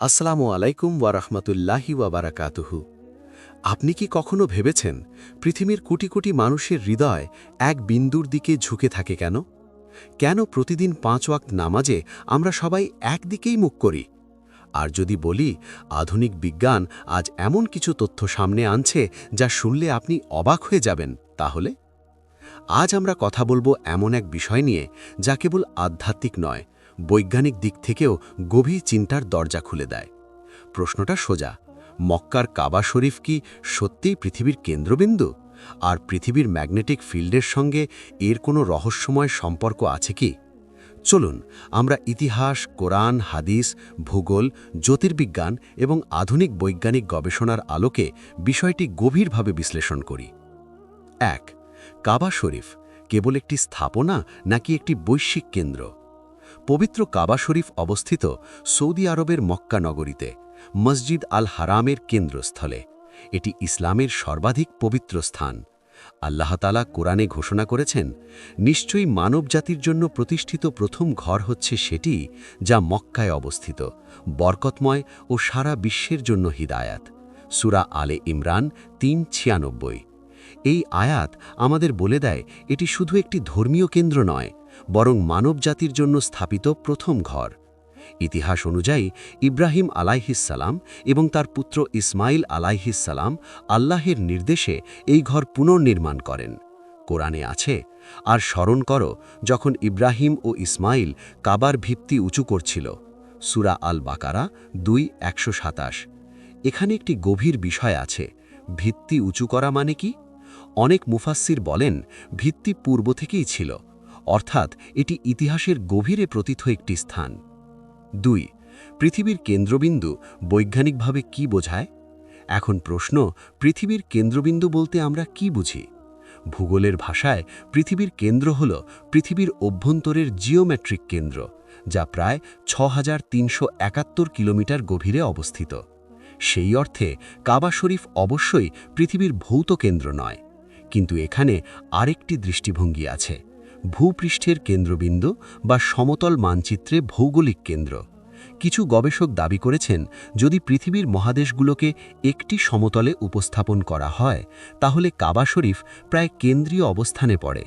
আসসালামু আলাইকুম ওয়ারহমতুল্লাহি ওয়াবারাকাতুহু আপনি কি কখনো ভেবেছেন পৃথিবীর কোটি কোটি মানুষের হৃদয় এক বিন্দুর দিকে ঝুঁকে থাকে কেন? কেন প্রতিদিন পাঁচ ওয়াক্ত নামাজে আমরা সবাই একদিকেই মুখ করি? আর যদি বলি, আধুনিক বিজ্ঞান আজ এমন কিছু তথ্য সামনে আনছে যা শুনলে আপনি অবাক হয়ে যাবেন, তাহলে? আজ আমরা কথা বলব এমন এক বিষয় নিয়ে যা কেবল আধ্যাত্মিক নয় বৈজ্ঞানিক দিক থেকেও গভীর চিন্তার দরজা খুলে দেয়। প্রশ্নটা সোজা, মক্কার কাবা শরীফ কি সত্যিই পৃথিবীর কেন্দ্রবিন্দু? আর পৃথিবীর ম্যাগনেটিক ফিল্ডের সঙ্গে এর কোনো রহস্যময় সম্পর্ক আছে কি? চলুন, আমরা ইতিহাস, কোরআন, হাদিস, ভূগোল, জ্যোতির্বিজ্ঞান এবং আধুনিক বৈজ্ঞানিক গবেষণার আলোকে বিষয়টি গভীরভাবে বিশ্লেষণ করি। এক, কাবা শরীফ কেবল একটি স্থাপনা নাকি একটি বৈশ্বিক কেন্দ্র? পবিত্র কাবা শরীফ অবস্থিত সৌদি আরবের মক্কা নগরীতে, মসজিদ আল হারামের কেন্দ্রস্থলে। এটি ইসলামের সর্বাধিক পবিত্র স্থান। আল্লাহতালা কোরআনে ঘোষণা করেছেন, নিশ্চয়ই মানবজাতির জন্য প্রতিষ্ঠিত প্রথম ঘর হচ্ছে সেটি যা মক্কায় অবস্থিত, বরকতময় ও সারা বিশ্বের জন্য হিদায়াত। সুরা আলে ইমরান তিন ছিয়ানব্বই। এই আয়াত আমাদের বলে দেয়, এটি শুধু একটি ধর্মীয় কেন্দ্র নয় বরং মানবজাতির জন্য স্থাপিত প্রথম ঘর। ইতিহাস অনুযায়ী, ইব্রাহিম আলাইহিসালাম এবং তার পুত্র ইসমাইল আলাইহিসালাম আল্লাহের নির্দেশে এই ঘর পুনর্নির্মাণ করেন। কোরআনে আছে, আর স্মরণ করো, যখন ইব্রাহিম ও ইসমাইল কাবার ভিত্তি উঁচু করছিল। সুরা আল বাকারা দুই, একশো এখানে একটি গভীর বিষয় আছে, ভিত্তি উঁচু করা মানে কি? অনেক মুফাসির বলেন, ভিত্তি পূর্ব থেকেই ছিল। অর্থাৎ এটি ইতিহাসের গভীরে প্রতীত একটি স্থান। দুই, পৃথিবীর কেন্দ্রবিন্দু বৈজ্ঞানিকভাবে কি বোঝায়? এখন প্রশ্ন, পৃথিবীর কেন্দ্রবিন্দু বলতে আমরা কি বুঝি? ভূগোলের ভাষায়, পৃথিবীর কেন্দ্র হল পৃথিবীর অভ্যন্তরের জিওমেট্রিক কেন্দ্র, যা প্রায় ছ কিলোমিটার গভীরে অবস্থিত। সেই অর্থে, কাবা শরীফ অবশ্যই পৃথিবীর ভৌত কেন্দ্র নয়, কিন্তু এখানে আরেকটি দৃষ্টিভঙ্গি আছে। ভূপৃষ্ঠের কেন্দ্রবিন্দু বা সমতল মানচিত্রে ভৌগোলিক কেন্দ্র। কিছু গবেষক দাবি করেছেন, যদি পৃথিবীর মহাদেশগুলোকে একটি সমতলে উপস্থাপন করা হয়, তাহলে কাবা শরীফ প্রায় কেন্দ্রীয় অবস্থানে পড়ে।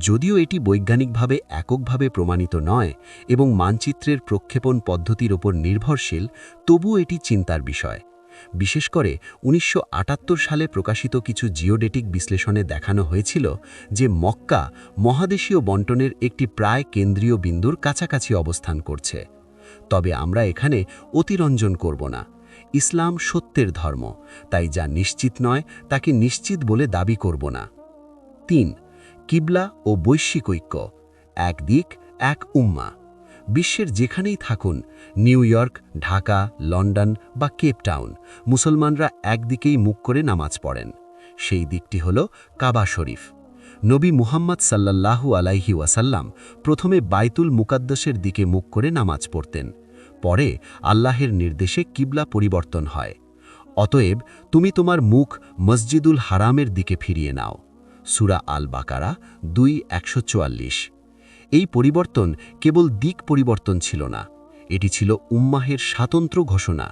যদিও এটি বৈজ্ঞানিকভাবে এককভাবে প্রমাণিত নয় এবং মানচিত্রের প্রক্ষেপণ পদ্ধতির ওপর নির্ভরশীল তবু এটি চিন্তার বিষয়। বিশেষ করে উনিশশো আটাত্তর সালে প্রকাশিত কিছু জিওডেটিক বিশ্লেষণে দেখানো হয়েছিল যে মক্কা মহাদেশীয় বন্টনের একটি প্রায় কেন্দ্রীয় বিন্দুর কাছাকাছি অবস্থান করছে। তবে আমরা এখানে অতিরঞ্জন করব না। ইসলাম সত্যের ধর্ম, তাই যা নিশ্চিত নয় তাকে নিশ্চিত বলে দাবি করব না। তিন, কিবলা ও বৈশ্বিক ঐক্য, এক দিক, এক উম্মা। বিশ্বের যেখানেই থাকুন, নিউ ইয়র্ক, ঢাকা, লন্ডন বা কেপটাউন মুসলমানরা একদিকেই মুখ করে নামাজ পড়েন। সেই দিকটি হল কাবা শরীফ। নবী মুহাম্মদ সাল্লাল্লাহু আলাইহি ওয়াসাল্লাম প্রথমে বাইতুল মুকাদ্দসের দিকে মুখ করে নামাজ পড়তেন। পরে আল্লাহের নির্দেশে কিবলা পরিবর্তন হয়। অতএব তুমি তোমার মুখ মসজিদুল হারামের দিকে ফিরিয়ে নাও। সুরা আল বাকারা দুই একশো এই পরিবর্তন কেবল দিক পরিবর্তন ছিল না, এটি ছিল উম্মাহের স্বাতন্ত্র ঘোষণা।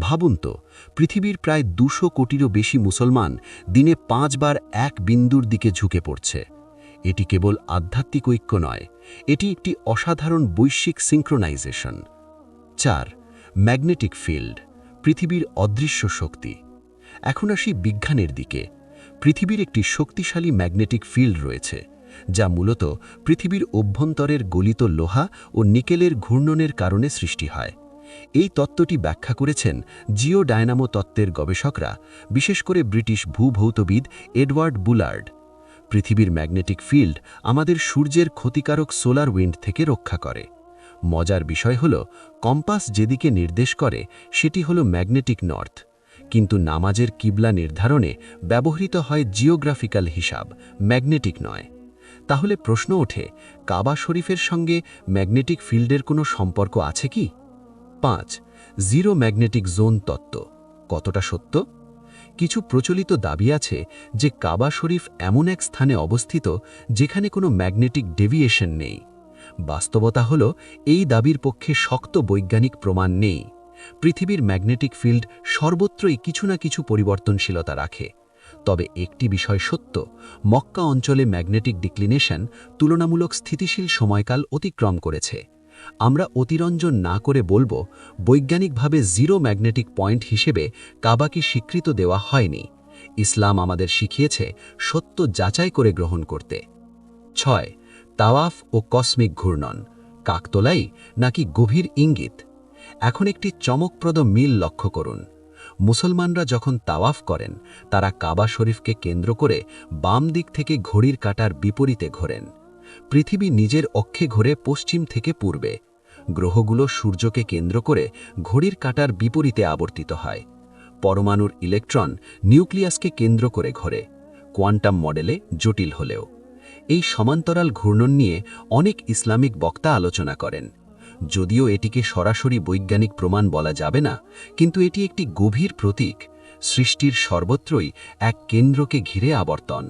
ভাবুন তো, পৃথিবীর প্রায় দুশো কোটিরও বেশি মুসলমান দিনে পাঁচবার এক বিন্দুর দিকে ঝুঁকে পড়ছে। এটি কেবল আধ্যাত্মিক ঐক্য নয়, এটি একটি অসাধারণ বৈশ্বিক সিঙ্ক্রোনাইজেশন চার ম্যাগনেটিক ফিল্ড পৃথিবীর অদৃশ্য শক্তি। এখন আসি বিজ্ঞানের দিকে। পৃথিবীর একটি শক্তিশালী ম্যাগনেটিক ফিল্ড রয়েছে। যা মূলত পৃথিবীর অভ্যন্তরের গলিত লোহা ও নিকেলের ঘূর্ণনের কারণে সৃষ্টি হয়। এই তত্ত্বটি ব্যাখ্যা করেছেন জিও ডায়নামো তত্ত্বের গবেষকরা, বিশেষ করে ব্রিটিশ ভূভৌতবিদ এডওয়ার্ড বুলার্ড। পৃথিবীর ম্যাগনেটিক ফিল্ড আমাদের সূর্যের ক্ষতিকারক সোলার উইন্ড থেকে রক্ষা করে। মজার বিষয় হল, কম্পাস যেদিকে নির্দেশ করে, সেটি হল ম্যাগনেটিক নর্থ। কিন্তু নামাজের কিবলা নির্ধারণে ব্যবহৃত হয় জিওগ্রাফিক্যাল হিসাব, ম্যাগনেটিক নয়। তাহলে প্রশ্ন ওঠে, কাবা শরীফের সঙ্গে ম্যাগনেটিক ফিল্ডের কোনো সম্পর্ক আছে কি? পাঁচ, জিরো ম্যাগনেটিক জোন তত্ত্ব, কতটা সত্য? কিছু প্রচলিত দাবি আছে যে কাবা শরীফ এমন এক স্থানে অবস্থিত যেখানে কোনো ম্যাগনেটিক ডেভিয়েশন নেই। বাস্তবতা হল, এই দাবির পক্ষে শক্ত বৈজ্ঞানিক প্রমাণ নেই। পৃথিবীর ম্যাগনেটিক ফিল্ড সর্বত্রই কিছু না কিছু পরিবর্তনশীলতা রাখে। তবে একটি বিষয় সত্য, মক্কা অঞ্চলে ম্যাগনেটিক ডিক্লিনেশন তুলনামূলক স্থিতিশীল সময়কাল অতিক্রম করেছে। আমরা অতিরঞ্জন না করে বলব, বৈজ্ঞানিকভাবে জিরো ম্যাগনেটিক পয়েন্ট হিসেবে কাবাকে স্বীকৃত দেওয়া হয়নি। ইসলাম আমাদের শিখিয়েছে সত্য যাচাই করে গ্রহণ করতে। ছয়, তাওয়াফ ও কসমিক ঘূর্ণন, কাকতলাই নাকি গভীর ইঙ্গিত? এখন একটি চমকপ্রদ মিল লক্ষ্য করুন। মুসলমানরা যখন তাওয়াফ করেন, তারা কাবা শরীফকে কেন্দ্র করে বাম দিক থেকে ঘড়ির কাটার বিপরীতে ঘোরেন। পৃথিবী নিজের অক্ষে ঘোরে পশ্চিম থেকে পূর্বে। গ্রহগুলো সূর্যকে কেন্দ্র করে ঘড়ির কাটার বিপরীতে আবর্তিত হয়। পরমাণুর ইলেকট্রন নিউক্লিয়াসকে কেন্দ্র করে ঘোরে, কোয়ান্টাম মডেলে জটিল হলেও। এই সমান্তরাল ঘূর্ণন নিয়ে অনেক ইসলামিক বক্তা আলোচনা করেন। যদিও এটিকে সরাসরি বৈজ্ঞানিক প্রমাণ বলা যাবে না, কিন্তু এটি একটি গভীর প্রতীক, সৃষ্টির সর্বত্রই এক কেন্দ্রকে ঘিরে আবর্তন।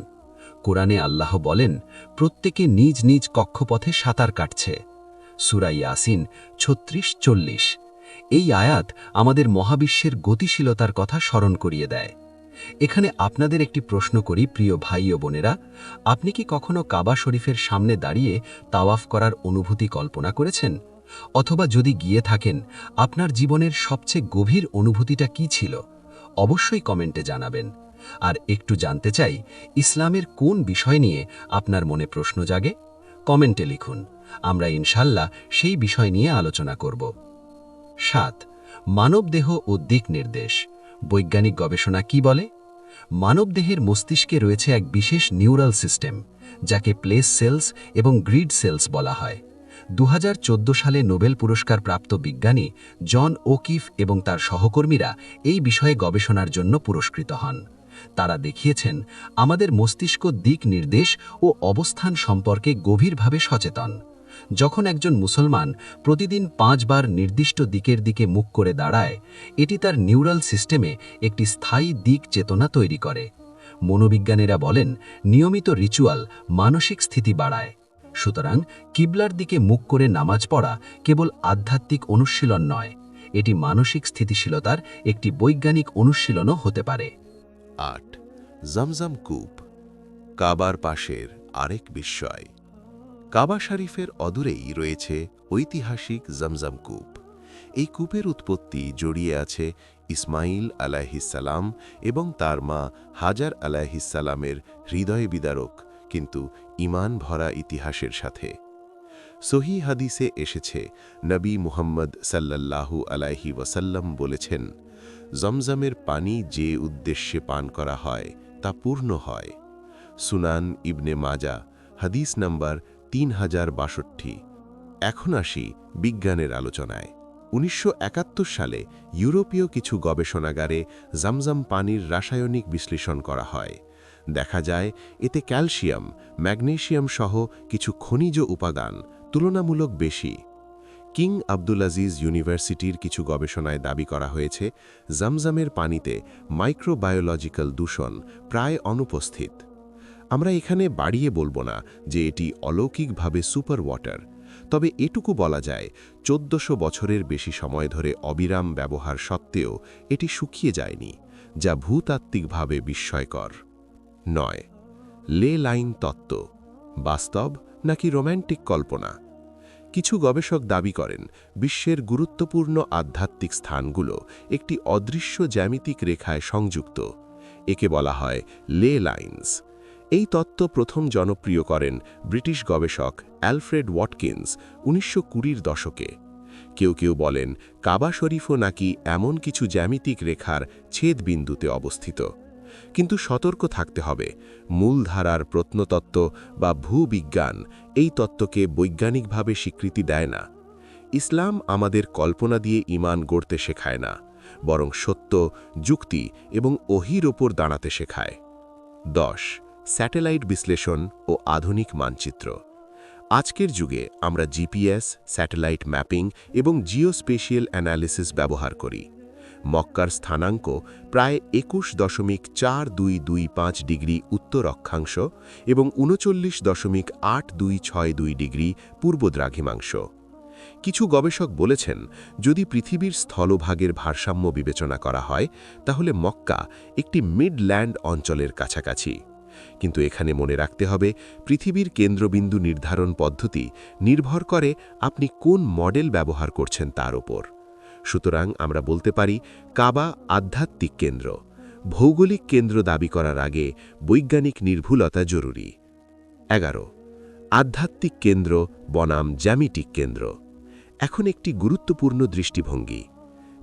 কোরআনে আল্লাহ বলেন, প্রত্যেকে নিজ নিজ কক্ষপথে সাঁতার কাটছে। সুরাই আসিন ছত্রিশ চল্লিশ। এই আয়াত আমাদের মহাবিশ্বের গতিশীলতার কথা স্মরণ করিয়ে দেয়। এখানে আপনাদের একটি প্রশ্ন করি, প্রিয় ভাই ও বোনেরা, আপনি কি কখনো কাবা শরীফের সামনে দাঁড়িয়ে তাওয়াফ করার অনুভূতি কল্পনা করেছেন? অথবা যদি গিয়ে থাকেন, আপনার জীবনের সবচেয়ে গভীর অনুভূতিটা কি ছিল, অবশ্যই কমেন্টে জানাবেন। আর একটু জানতে চাই, ইসলামের কোন বিষয় নিয়ে আপনার মনে প্রশ্ন জাগে? কমেন্টে লিখুন। আমরা ইনশাল্লাহ সেই বিষয় নিয়ে আলোচনা করব। সাত, মানবদেহ ও দিক নির্দেশ। বৈজ্ঞানিক গবেষণা কি বলে? মানবদেহের মস্তিষ্কে রয়েছে এক বিশেষ নিউরাল সিস্টেম, যাকে প্লেস সেলস এবং গ্রিড সেলস বলা হয়। দু হাজার চোদ্দ সালে নোবেল পুরস্কার প্রাপ্ত বিজ্ঞানী জন ওকিফ এবং তার সহকর্মীরা এই বিষয়ে গবেষণার জন্য পুরস্কৃত হন। তারা দেখিয়েছেন, আমাদের মস্তিষ্ক দিক নির্দেশ ও অবস্থান সম্পর্কে গভীরভাবে সচেতন। যখন একজন মুসলমান প্রতিদিন পাঁচবার নির্দিষ্ট দিকের দিকে মুখ করে দাঁড়ায়, এটি তার নিউরাল সিস্টেমে একটি স্থায়ী দিক চেতনা তৈরি করে। মনোবিজ্ঞানীরা বলেন, নিয়মিত রিচুয়াল মানসিক স্থিতি বাড়ায়। সুতরাং কিবলার দিকে মুখ করে নামাজ পড়া কেবল আধ্যাত্মিক অনুশীলন নয়, এটি মানসিক স্থিতিশীলতার একটি বৈজ্ঞানিক অনুশীলনও হতে পারে। আট, জমজম কূপ, কাবার পাশের আরেক বিস্ময়। কাবা শরীফের অদূরেই রয়েছে ঐতিহাসিক জমজম কূপ। এই কূপের উৎপত্তি জড়িয়ে আছে ইসমাইল আলাহিসাল্লাম এবং তার মা হাজার আলাহিসাল্লামের হৃদয় বিদারক কিন্তু ইমান ভরা ইতিহাসের সাথে। সহি হাদিসে এসেছে, নবী মুহাম্মদ সাল্লাল্লাহু আলাইহি ওয়াসাল্লাম বলেছেন, জমজমের পানি যে উদ্দেশ্যে পান করা হয়, তা পূর্ণ হয়। সুনান ইবনে মাজা, হাদিস নাম্বার তিন হাজার বাষট্টি। এখন আসি বিজ্ঞানের আলোচনায়। উনিশশো একাত্তর সালে ইউরোপীয় কিছু গবেষণাগারে জামজাম পানির রাসায়নিক বিশ্লেষণ করা হয়। দেখা যায়, এতে ক্যালসিয়াম, ম্যাগনেশিয়াম সহ কিছু খনিজ উপাদান তুলনামূলক বেশি। কিং আবদুলাজিজ ইউনিভার্সিটির কিছু গবেষণায় দাবি করা হয়েছে, জামজামের পানিতে মাইক্রোবায়োলজিক্যাল দূষণ প্রায় অনুপস্থিত। আমরা এখানে বাড়িয়ে বলব না যে এটি অলৌকিকভাবে সুপার ওয়াটার, তবে এটুকু বলা যায়, চোদ্দশো বছরের বেশি সময় ধরে অবিরাম ব্যবহার সত্ত্বেও এটি শুকিয়ে যায়নি, যা ভূতাত্ত্বিকভাবে বিস্ময়কর। নয়। লে লাইন তত্ত্ব। বাস্তব নাকি রোম্যান্টিক কল্পনা? কিছু গবেষক দাবি করেন, বিশ্বের গুরুত্বপূর্ণ আধ্যাত্মিক স্থানগুলো একটি অদৃশ্য জ্যামিতিক রেখায় সংযুক্ত। একে বলা হয় লে লাইন্স। এই তত্ত্ব প্রথম জনপ্রিয় করেন ব্রিটিশ গবেষক অ্যালফ্রেড ওয়াটকিন্স উনিশশো কুড়ির দশকে। কেউ কেউ বলেন, কাবা শরীফও নাকি এমন কিছু জ্যামিতিক রেখার ছেদ বিন্দুতে অবস্থিত। কিন্তু সতর্ক থাকতে হবে। মূলধারার প্রত্নতত্ত্ব বা ভূবিজ্ঞান এই তত্ত্বকে বৈজ্ঞানিকভাবে স্বীকৃতি দেয় না। ইসলাম আমাদের কল্পনা দিয়ে ইমান গড়তে শেখায় না, বরং সত্য, যুক্তি এবং অহির ওপর দাঁড়াতে শেখায়। দশ, স্যাটেলাইট বিশ্লেষণ ও আধুনিক মানচিত্র। আজকের যুগে আমরা জিপিএস, স্যাটেলাইট ম্যাপিং এবং জিওস্পেশিয়াল অ্যানালিসিস ব্যবহার করি। মক্কার স্থানাঙ্ক প্রায় একুশ দশমিক চার দুই দুই পাঁচ ডিগ্রি উত্তর অক্ষাংশ এবং উনচল্লিশ দশমিক আট দুই ছয় দুই ডিগ্রি পূর্ব দ্রাঘিমাংশ। কিছু গবেষক বলেছেন, যদি পৃথিবীর স্থলভাগের ভারসাম্য বিবেচনা করা হয়, তাহলে মক্কা একটি মিডল্যান্ড অঞ্চলের কাছাকাছি। কিন্তু এখানে মনে রাখতে হবে, পৃথিবীর কেন্দ্রবিন্দু নির্ধারণ পদ্ধতি নির্ভর করে আপনি কোন মডেল ব্যবহার করছেন তার ওপর। সুতরাং আমরা বলতে পারি, কাবা আধ্যাত্মিক কেন্দ্র। ভৌগোলিক কেন্দ্র দাবি করার আগে বৈজ্ঞানিক নির্ভুলতা জরুরি। এগারো, আধ্যাত্মিক কেন্দ্র বনাম জ্যামিটিক কেন্দ্র। এখন একটি গুরুত্বপূর্ণ দৃষ্টিভঙ্গি।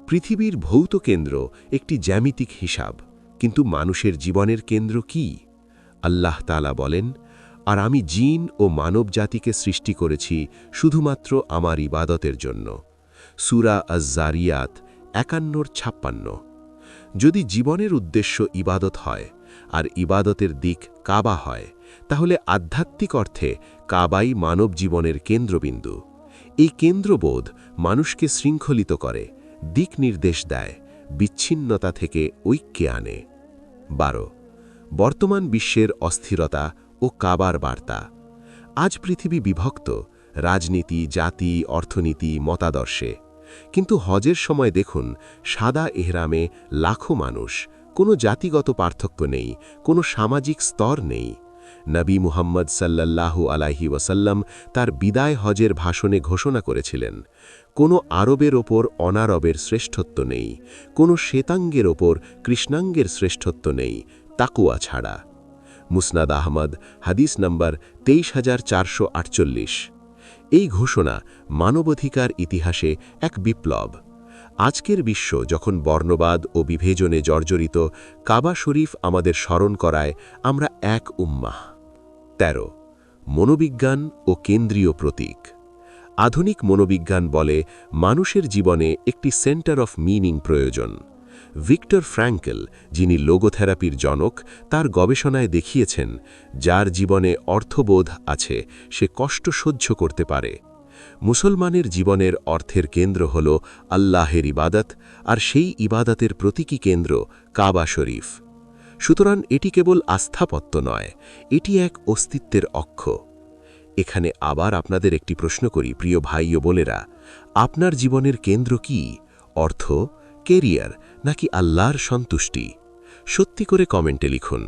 পৃথিবীর ভৌত কেন্দ্র একটি জ্যামিতিক হিসাব, কিন্তু মানুষের জীবনের কেন্দ্র কি? আল্লাহ তালা বলেন, আর আমি জিন ও মানব জাতিকে সৃষ্টি করেছি শুধুমাত্র আমার ইবাদতের জন্য। সুরা আজ্জারিয়াত একান্নর ছাপ্পান্ন। যদি জীবনের উদ্দেশ্য ইবাদত হয় আর ইবাদতের দিক কাবা হয়, তাহলে আধ্যাত্মিক অর্থে কাবাই মানব জীবনের কেন্দ্রবিন্দু। এই কেন্দ্রবোধ মানুষকে শৃঙ্খলিত করে, দিক নির্দেশ দেয়, বিচ্ছিন্নতা থেকে ঐক্যে আনে। বারো। বর্তমান বিশ্বের অস্থিরতা ও কাবার বার্তা। আজ পৃথিবী বিভক্ত, রাজনীতি, জাতি, অর্থনীতি, মতাদর্শে। কিন্তু হজের সময় দেখুন, সাদা এহরামে লাখো মানুষ, কোনো জাতিগত পার্থক্য নেই, কোনো সামাজিক স্তর নেই। নবী মুহাম্মদ সাল্লাল্লাহু আলাইহি ওয়াসাল্লাম তার বিদায় হজের ভাষণে ঘোষণা করেছিলেন, কোনো আরবের ওপর অনারবের শ্রেষ্ঠত্ব নেই, কোনো শ্বেতাঙ্গের ওপর কৃষ্ণাঙ্গের শ্রেষ্ঠত্ব নেই, তাকুয়া ছাড়া। মুসনাদ আহমদ, হাদিস নম্বর তেইশ হাজার চারশো আটচল্লিশ। এই ঘোষণা মানবাধিকার ইতিহাসে এক বিপ্লব। আজকের বিশ্ব যখন বর্ণবাদ ও বিভেজনে জর্জরিত, কাবা শরীফ আমাদের স্মরণ করায় আমরা এক উম্মাহ। ১৩ মনোবিজ্ঞান ও কেন্দ্রীয় প্রতীক। আধুনিক মনোবিজ্ঞান বলে মানুষের জীবনে একটি সেন্টার অফ মিনিং প্রয়োজন। ভিক্টর ফ্র্যাঙ্কেল, যিনি লোগোথেরাপির জনক, তার গবেষণায় দেখিয়েছেন, যার জীবনে অর্থবোধ আছে, সে কষ্ট সহ্য করতে পারে। মুসলমানের জীবনের অর্থের কেন্দ্র হল আল্লাহের ইবাদত, আর সেই ইবাদতের প্রতীকী কেন্দ্র কাবা শরীফ। সুতরাং এটি কেবল আস্থাপত্য নয়, এটি এক অস্তিত্বের অক্ষ। এখানে আবার আপনাদের একটি প্রশ্ন করি, প্রিয় ভাই ও বোনেরা, আপনার জীবনের কেন্দ্র কি? অর্থ কেরিয়ার নাকি আল্লাহর সন্তুষ্টি? সত্যি করে কমেন্টে লিখুন।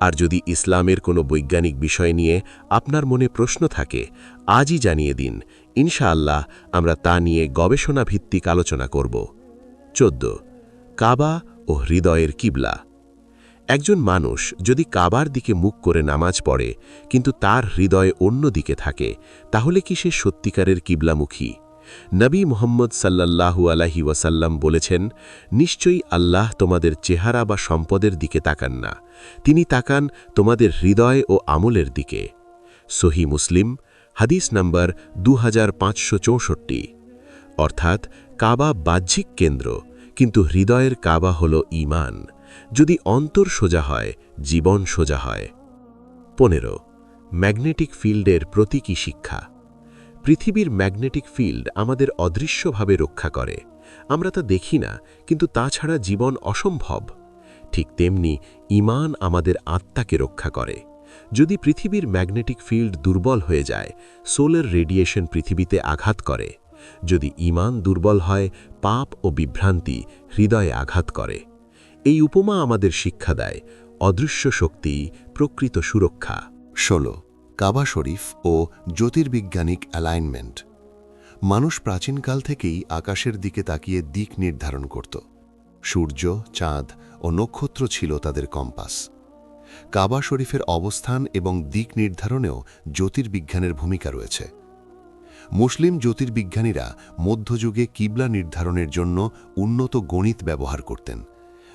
আর যদি ইসলামের কোনো বৈজ্ঞানিক বিষয় নিয়ে আপনার মনে প্রশ্ন থাকে, আজই জানিয়ে দিন। ইনশাআল্লাহ আমরা তা নিয়ে গবেষণা ভিত্তিক আলোচনা করব। চোদ্দ। কাবা ও হৃদয়ের কিবলা। একজন মানুষ যদি কাবার দিকে মুখ করে নামাজ পড়ে, কিন্তু তার হৃদয় অন্য দিকে থাকে, তাহলে কি সে সত্যিকারের কিবলামুখী? নবী মোহাম্মদ সাল্লাল্লাহু আলাহি ওয়াসাল্লাম বলেছেন, নিশ্চয়ই আল্লাহ তোমাদের চেহারা বা সম্পদের দিকে তাকান না। তিনি তাকান তোমাদের হৃদয় ও আমলের দিকে। সহি মুসলিম, হাদিস নম্বর দু হাজার পাঁচশো চৌষট্টি। অর্থাৎ, কাবা বাহ্যিক কেন্দ্র, কিন্তু হৃদয়ের কাবা হল ঈমান। যদি অন্তর সোজা হয়, জীবন সোজা হয়। পনেরো, ম্যাগনেটিক ফিল্ডের প্রতীকী শিক্ষা। পৃথিবীর ম্যাগনেটিক ফিল্ড আমাদের অদৃশ্যভাবে রক্ষা করে। আমরা তা দেখি না, কিন্তু তাছাড়া জীবন অসম্ভব। ঠিক তেমনি ইমান আমাদের আত্মাকে রক্ষা করে। যদি পৃথিবীর ম্যাগনেটিক ফিল্ড দুর্বল হয়ে যায়, সোলার রেডিয়েশন পৃথিবীতে আঘাত করে। যদি ইমান দুর্বল হয়, পাপ ও বিভ্রান্তি হৃদয়ে আঘাত করে। এই উপমা আমাদের শিক্ষা দেয়, অদৃশ্য শক্তি প্রকৃত সুরক্ষা। ষোলো কাবা শরীফ ও জ্যোতির্বিজ্ঞানিক অ্যালাইনমেন্ট। মানুষ প্রাচীনকাল থেকেই আকাশের দিকে তাকিয়ে দিক নির্ধারণ করত। সূর্য, চাঁদ ও নক্ষত্র ছিল তাদের কম্পাস। কাবা শরীফের অবস্থান এবং দিক নির্ধারণেও জ্যোতির্বিজ্ঞানের ভূমিকা রয়েছে। মুসলিম জ্যোতির্বিজ্ঞানীরা মধ্যযুগে কিবলা নির্ধারণের জন্য উন্নত গণিত ব্যবহার করতেন।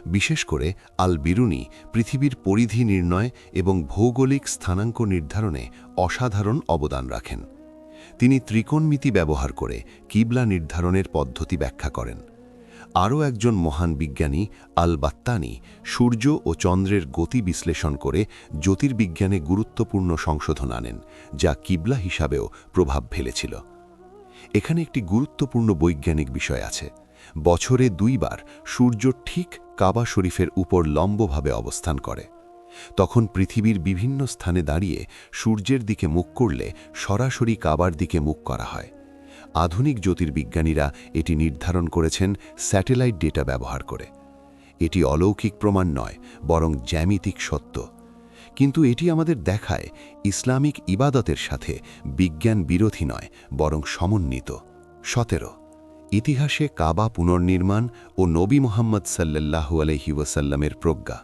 বিশেষ করে আল বিরুনি পৃথিবীর পরিধি নির্ণয় এবং ভৌগোলিক স্থানাঙ্ক নির্ধারণে অসাধারণ অবদান রাখেন। তিনি ত্রিকোণমিতি ব্যবহার করে কিবলা নির্ধারণের পদ্ধতি ব্যাখ্যা করেন। আরও একজন মহান বিজ্ঞানী আল বাত্তানি সূর্য ও চন্দ্রের গতি বিশ্লেষণ করে জ্যোতির্বিজ্ঞানে গুরুত্বপূর্ণ সংশোধন আনেন, যা কিবলা হিসাবেও প্রভাব ফেলেছিল। এখানে একটি গুরুত্বপূর্ণ বৈজ্ঞানিক বিষয় আছে। বছরে দুইবার সূর্য ঠিক কাবা শরীফের উপর লম্বভাবে অবস্থান করে। তখন পৃথিবীর বিভিন্ন স্থানে দাঁড়িয়ে সূর্যের দিকে মুখ করলে সরাসরি কাবার দিকে মুখ করা হয়। আধুনিক জ্যোতির্বিজ্ঞানীরা এটি নির্ধারণ করেছেন স্যাটেলাইট ডেটা ব্যবহার করে। এটি অলৌকিক প্রমাণ নয়, বরং জ্যামিতিক সত্য। কিন্তু এটি আমাদের দেখায় ইসলামিক ইবাদতের সাথে বিজ্ঞান বিরোধী নয়, বরং সমন্বিত। সতেরো ইতিহাসে কাবা পুনর্নির্মাণ ও নবী মোহাম্মদ সাল্লাল্লাহু আলহি ওয়াসাল্লামের প্রজ্ঞা।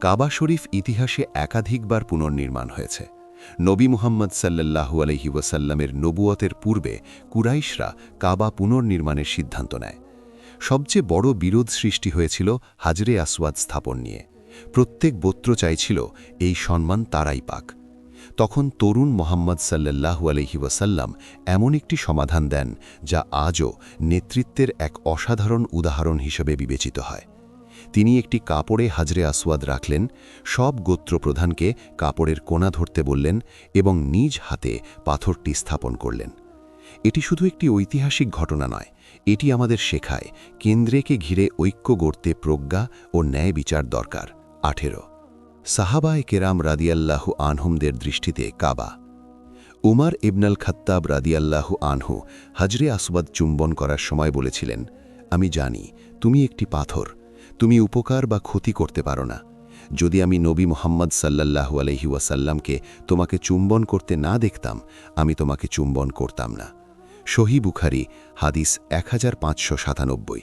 কাবা শরীফ ইতিহাসে একাধিকবার পুনর্নির্মাণ হয়েছে। নবী মুহাম্মদ সাল্লাল্লাহু আলহি ওয়াসাল্লামের নবুয়তের পূর্বে কুরাইশরা কাবা পুনর্নির্মাণের সিদ্ধান্ত নেয়। সবচেয়ে বড় বিরোধ সৃষ্টি হয়েছিল হাজরে আসওয়াদ স্থাপন নিয়ে। প্রত্যেক গোত্র চাইছিল এই সম্মান তারাই পাক। তখন তরুণ মোহাম্মদ সাল্লাল্লাহু আলহি ওয়াসাল্লাম এমন একটি সমাধান দেন, যা আজও নেতৃত্বের এক অসাধারণ উদাহরণ হিসেবে বিবেচিত হয়। তিনি একটি কাপড়ে হাজরে আসওয়াদ রাখলেন, সব গোত্র প্রধানকে কাপড়ের কোনা ধরতে বললেন এবং নিজ হাতে পাথরটি স্থাপন করলেন। এটি শুধু একটি ঐতিহাসিক ঘটনা নয়, এটি আমাদের শেখায় কেন্দ্রেকে ঘিরে ঐক্য গড়তে প্রজ্ঞা ও ন্যায় বিচার দরকার। আঠেরো সাহাবায় কেরাম রাদিয়াল্লাহু আনহুমদের দৃষ্টিতে কাবা। উমার ইবনাল খাত্তাব রাদিয়াল্লাহু আনহু হাজরে আসবাদ চুম্বন করার সময় বলেছিলেন, আমি জানি, তুমি একটি পাথর। তুমি উপকার বা ক্ষতি করতে পারো না। যদি আমি নবী মোহাম্মদ সাল্লাল্লাহু আলহি ওয়াসাল্লামকে তোমাকে চুম্বন করতে না দেখতাম, আমি তোমাকে চুম্বন করতাম না। শহী বুখারি, হাদিস এক হাজার পাঁচশো সাতানব্বই।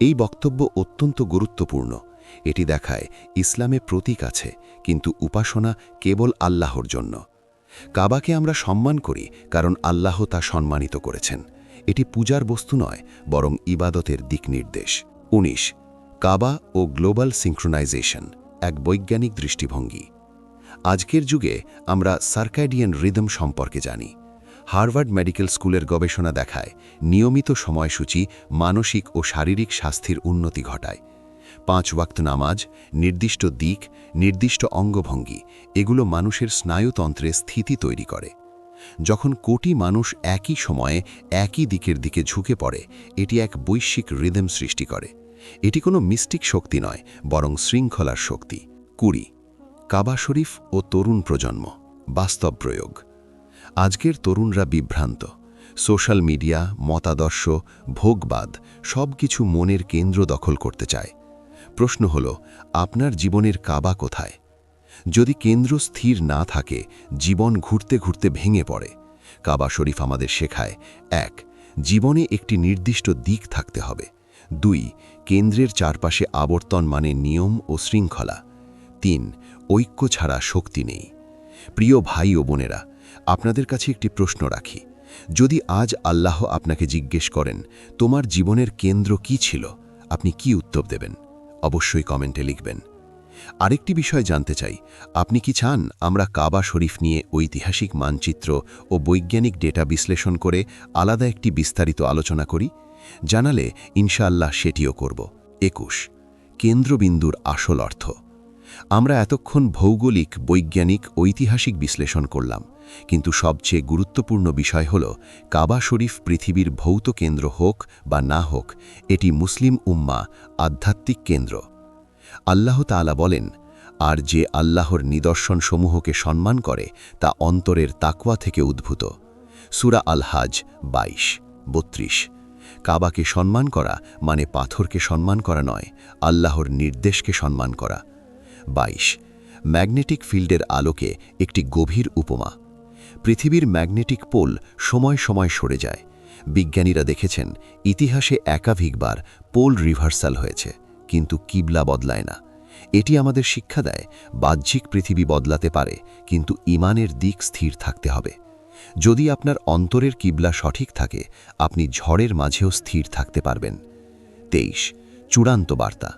এই বক্তব্য অত্যন্ত গুরুত্বপূর্ণ। এটি দেখায় ইসলামে প্রতীক আছে, কিন্তু উপাসনা কেবল আল্লাহর জন্য। কাবাকে আমরা সম্মান করি, কারণ আল্লাহ তা সম্মানিত করেছেন। এটি পূজার বস্তু নয়, বরং ইবাদতের দিক নির্দেশ। উনিশ, কাবা ও গ্লোবাল সিঙ্ক্রোনাইজেশন, এক বৈজ্ঞানিক দৃষ্টিভঙ্গি। আজকের যুগে আমরা সার্কাইডিয়ান রিদম সম্পর্কে জানি। হার্ভার্ড মেডিকেল স্কুলের গবেষণা দেখায়, নিয়মিত সময়সূচি মানসিক ও শারীরিক স্বাস্থ্যের উন্নতি ঘটায়। পাঁচ ওয়াক্ত নামাজ, নির্দিষ্ট দিক, নির্দিষ্ট অঙ্গভঙ্গি, এগুলো মানুষের স্নায়ুতন্ত্রে স্থিতি তৈরি করে। যখন কোটি মানুষ একই সময়ে একই দিকের দিকে ঝুঁকে পড়ে, এটি এক বৈশ্বিক রিদম সৃষ্টি করে। এটি কোনো মিস্টিক শক্তি নয়, বরং শৃঙ্খলার শক্তি। কুড়ি, কাবা শরীফ ও তরুণ প্রজন্ম, বাস্তব প্রয়োগ। আজকের তরুণরা বিভ্রান্ত। সোশ্যাল মিডিয়া, মতাদর্শ, ভোগবাদ সব কিছু মনের কেন্দ্র দখল করতে চায়। প্রশ্ন হল, আপনার জীবনের কাবা কোথায়? যদি কেন্দ্র স্থির না থাকে, জীবন ঘুরতে ঘুরতে ভেঙে পড়ে। কাবা শরীফ আমাদের শেখায়, এক, জীবনে একটি নির্দিষ্ট দিক থাকতে হবে। দুই, কেন্দ্রের চারপাশে আবর্তন মানে নিয়ম ও শৃঙ্খলা। তিন, ঐক্য ছাড়া শক্তি নেই। প্রিয় ভাই ও বোনেরা, আপনাদের কাছে একটি প্রশ্ন রাখি। যদি আজ আল্লাহ আপনাকে জিজ্ঞেস করেন, তোমার জীবনের কেন্দ্র কি ছিল? আপনি কি উত্তর দেবেন? অবশ্যই কমেন্টে লিখবেন। আরেকটি বিষয় জানতে চাই, আপনি কি চান আমরা কাবা শরীফ নিয়ে ঐতিহাসিক মানচিত্র ও বৈজ্ঞানিক ডেটা বিশ্লেষণ করে আলাদা একটি বিস্তারিত আলোচনা করি? জানালে ইনশাআল্লাহ সেটিও করব। একুশ, কেন্দ্রবিন্দুর আসল অর্থ। আমরা এতক্ষণ ভৌগোলিক, বৈজ্ঞানিক, ঐতিহাসিক বিশ্লেষণ করলাম। কিন্তু সবচেয়ে গুরুত্বপূর্ণ বিষয় হল, কাবা শরীফ পৃথিবীর ভৌত কেন্দ্র হোক বা না হোক, এটি মুসলিম উম্মা, আধ্যাত্মিক কেন্দ্র। আল্লাহ তাআলা বলেন, আর যে আল্লাহর নিদর্শনসমূহকে সম্মান করে, তা অন্তরের তাকওয়া থেকে উদ্ভূত। সুরা আলহাজ বাইশ, বত্রিশ। কাবাকে সম্মান করা মানে পাথরকে সম্মান করা নয়, আল্লাহর নির্দেশকে সম্মান করা। বাইশ। ম্যাগনেটিক ফিল্ডের আলোকে একটি গভীর উপমা। পৃথিবীর ম্যাগনেটিক পোল সময় সময় সরে যায়। বিজ্ঞানীরা দেখেছেন, ইতিহাসে একাধিকবার পোল রিভার্সাল হয়েছে, কিন্তু কিবলা বদলায় না। এটি আমাদের শিক্ষা দেয়, বাহ্যিক পৃথিবী বদলাতে পারে, কিন্তু ইমানের দিক স্থির থাকতে হবে। যদি আপনার অন্তরের কিবলা সঠিক থাকে, আপনি ঝড়ের মাঝেও স্থির থাকতে পারবেন। তেইশ, চূড়ান্ত বার্তা।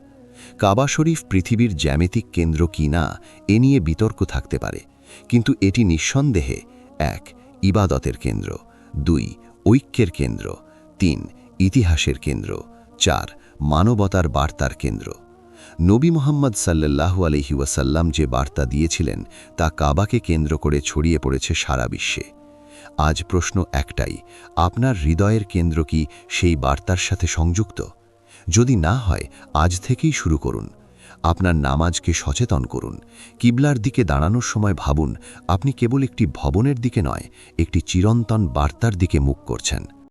কাবা শরীফ পৃথিবীর জ্যামিতিক কেন্দ্র কি না, এ নিয়ে বিতর্ক থাকতে পারে, কিন্তু এটি নিঃসন্দেহে এক, ইবাদতের কেন্দ্র। দুই, ঐক্যের কেন্দ্র। তিন, ইতিহাসের কেন্দ্র। চার, মানবতার বার্তার কেন্দ্র। নবী মোহাম্মদ সাল্লাল্লাহু আলহি ওয়াসাল্লাম যে বার্তা দিয়েছিলেন, তা কাবাকে কেন্দ্র করে ছড়িয়ে পড়েছে সারা বিশ্বে। আজ প্রশ্ন একটাই, আপনার হৃদয়ের কেন্দ্র কি সেই বার্তার সাথে সংযুক্ত? যদি না হয়, আজ থেকেই শুরু করুন। আপনার নামাজকে সচেতন করুন। কিবলার দিকে দাঁড়ানোর সময় ভাবুন, আপনি কেবল একটি ভবনের দিকে নয়, একটি চিরন্তন বার্তার দিকে মুখ করছেন।